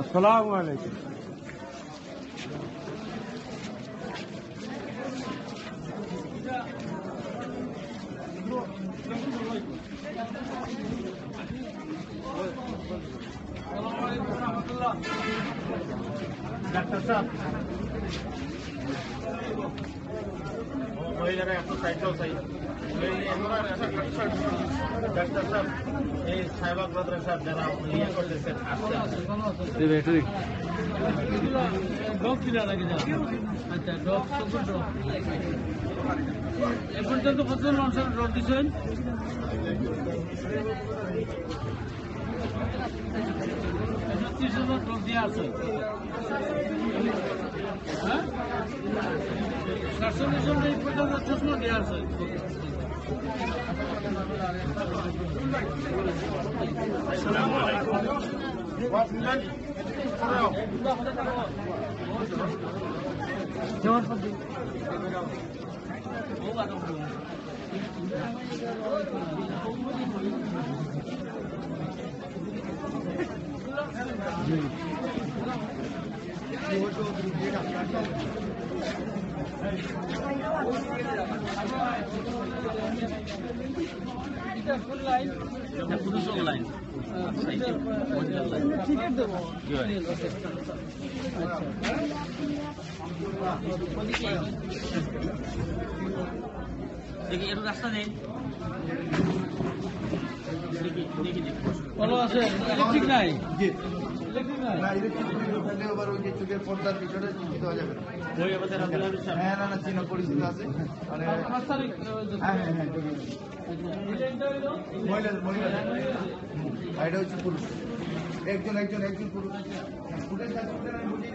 السلام عليكم. Doctor সাহেব। মহিলারা একটা সাইকেল চাই। ডাক্তার সাহেব এই সাহেবাগ বদ্রা সাহেব যারা ইয়ে করতেছেন আসতে ডগ কিনা লাগে আচ্ছা ডগ চকুর ডগ এ পর্যন্ত কতজন মানুষের ডগ দিচ্ছেন ত্রিশ হাজার ডগ দিয়ে আছে হ্যাঁ সাতচল্লিশ জন এই পর্যন্ত চশমা দিয়ে আছে যেমন পুরুষ দেখি একটু রাস্তা দেন দেখি দেখি ভালো আছে ইলেকট্রিক নাই ইলেকট্রিক নাই আবার ওই যে চোখের পর্দার পিছনে চিন্তিত হয়ে যাবে। সাহেব হ্যাঁ না না চিহ্ন পরিচিত আছে। মানে হ্যাঁ হ্যাঁ হ্যাঁ মহিলা মহিলা এটা হচ্ছে পুরুষ। একজন একজন একজন পুরুষ। আমি বুঝিয়ে দিচ্ছি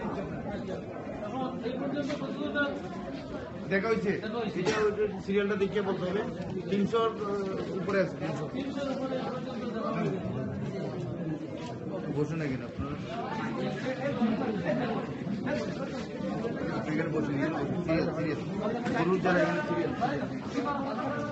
দেখা হয়েছে। এটা সিরিয়ালটা দেখিয়ে বলতে হবে। তিনশোর উপরে আছে তিনশো। বসুন না কেন আপনারা এখানে বসুন সিরিয়াস সিরিয়াস পুরুষ যারা এখানে সিরিয়াস